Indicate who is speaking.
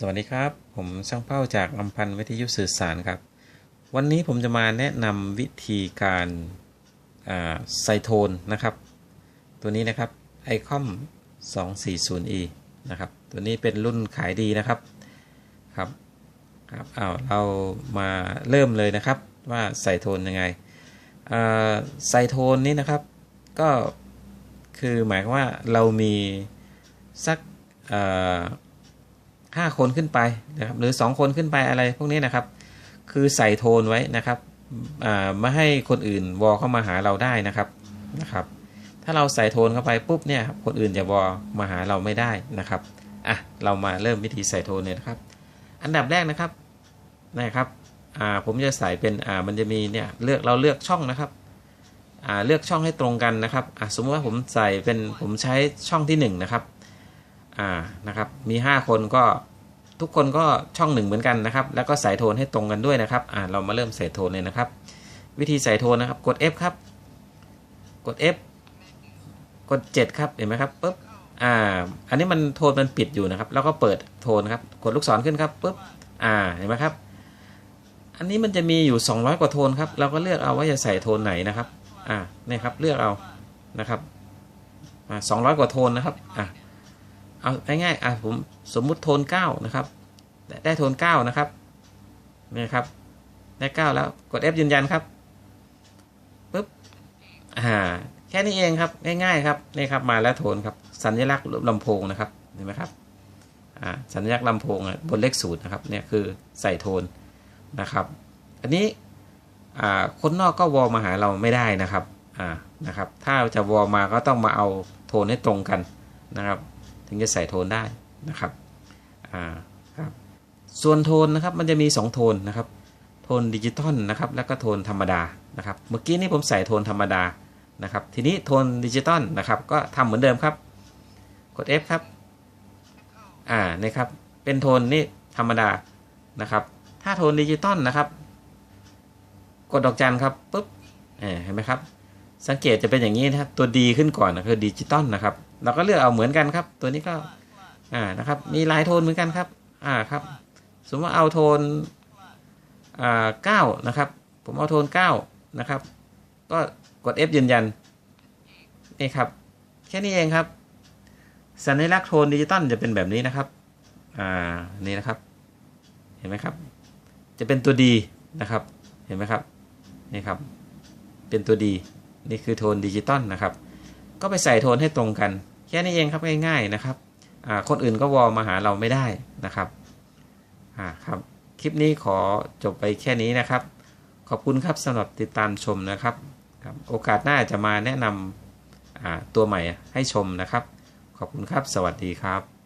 Speaker 1: สวัสดีครับ ผมช่างเป้าจากลำพันธ์วิทยุสื่อสารครับ วันนี้ผมจะมาแนะนำวิธีการอ่าใส่โทนนะครับ ตัวนี้นะครับ ICOM 240e นะครับ ตัวนี้เป็นรุ่นขายดีนะครับครับครับอ้าวเรามาเริ่มเลยนะครับว่าใส่โทนยังไงอ่าใส่โทนนี้นะครับก็คือหมายว่าเรามีสักอ่า ห้าคนขึ้นไปนะครับหรือ 2 คนขึ้นไปอะไรพวกนี้นะครับ คือใส่โทนไว้นะครับอ่าไม่ให้คนอื่นวอเข้ามาหาเราได้นะครับนะครับ ถ้าเราใส่โทนเข้าไปปุ๊บเนี่ยครับคนอื่นจะวอมาหาเราไม่ได้นะครับอะเรามาเริ่มวิธีใส่โทนเลยนะครับ อันดับแรกนะครับนะครับอ่าผมจะใส่เป็นอ่ามันจะมีเนี่ยเลือกเราเลือกช่องนะครับอ่าเลือกช่องให้ตรงกันนะครับอะสมมติว่าผมใส่เป็นผมใช้ช่องที่หนึ่งนะครับ อ่านะครับ มี 5 คนก็ทุกคนก็ช่องหนึ่งเหมือนกันนะครับ แล้วก็ใส่โทนให้ตรงกันด้วยนะครับอ่าเรามาเริ่มใส่โทนเลยนะครับ วิธีใส่โทนนะครับ กด F ครับ กด F กด 7 ครับเห็นไหมครับปุ๊บอ่า อันนี้มันโทนมันปิดอยู่นะครับ แล้วก็เปิดโทนครับ กดลูกศรขึ้นครับปุ๊บอ่าเห็นไหมครับ อันนี้มันจะมีอยู่ 200 กว่าโทนครับเราก็เลือกเอาว่าจะใส่โทนไหนนะครับอ่านี่ครับเลือกเอานะครับอ่า200กว่าโทนนะครับอ่า เอาง่ายๆอะผมสมมุติโทน 9 นะครับ ได้โทน 9 นะครับนี่ครับ ได้ 9 แล้ว กด F ยืนยันครับปุ๊บอ่าแค่นี้เองครับ ง่ายๆครับนี่ครับมาแล้วโทนครับ สัญลักษณ์ลำโพงนะครับเห็นไหมครับอ่าสัญลักษณ์ลำโพงบนเลขศูนย์นะครับเนี่ยคือใส่โทนนะครับ อันนี้อ่าคนนอกก็วอลมาหาเราไม่ได้นะครับอ่านะครับ ถ้าจะวอลมาก็ต้องมาเอาโทนให้ตรงกันนะครับ ถึงจะใส่โทนได้นะครับอ่าครับส่วนโทนนะครับมันจะมี 2 โทนนะครับ โทนดิจิตอลนะครับแล้วก็โทนธรรมดานะครับเมื่อกี้นี้ผมใส่โทนธรรมดานะครับทีนี้โทนดิจิตอลนะครับก็ทำเหมือนเดิมครับ กด F ครับอ่านี่ครับเป็นโทนนี่ธรรมดานะครับ ถ้าโทนดิจิตอลนะครับ กดดอกจันครับปุ๊บเห็นไหมครับ สังเกตจะเป็นอย่างนี้นะครับ ตัวดีขึ้นก่อนนะคือดิจิตอลนะครับ เราก็เลือกเอาเหมือนกันครับ ตัวนี้ก็อ่านะครับ มีลายโทนเหมือนกันครับ อ่าครับ สมมติว่าเอาโทนอ่าเก้านะครับ ผมเอาโทนเก้านะครับ ก็กด F ยืนยันนี่ครับ แค่นี้เองครับ สัญลักษณ์โทนดิจิตอลจะเป็นแบบนี้นะครับ อ่า นี่นะครับ เห็นไหมครับ จะเป็นตัวดีนะครับ เห็นไหมครับ นี่ครับ เป็นตัวดี นี่คือโทนดิจิตอลนะครับ ก็ไปใส่โทนให้ตรงกัน แค่นี้เองครับง่ายๆนะครับคนอื่นก็วอลมาหาเราไม่ได้นะครับครับ คลิปนี้ขอจบไปแค่นี้นะครับ ขอบคุณครับสำหรับติดตามชมนะครับครับ โอกาสหน้าจะมาแนะนำตัวใหม่ให้ชมนะครับ ขอบคุณครับ สวัสดีครับ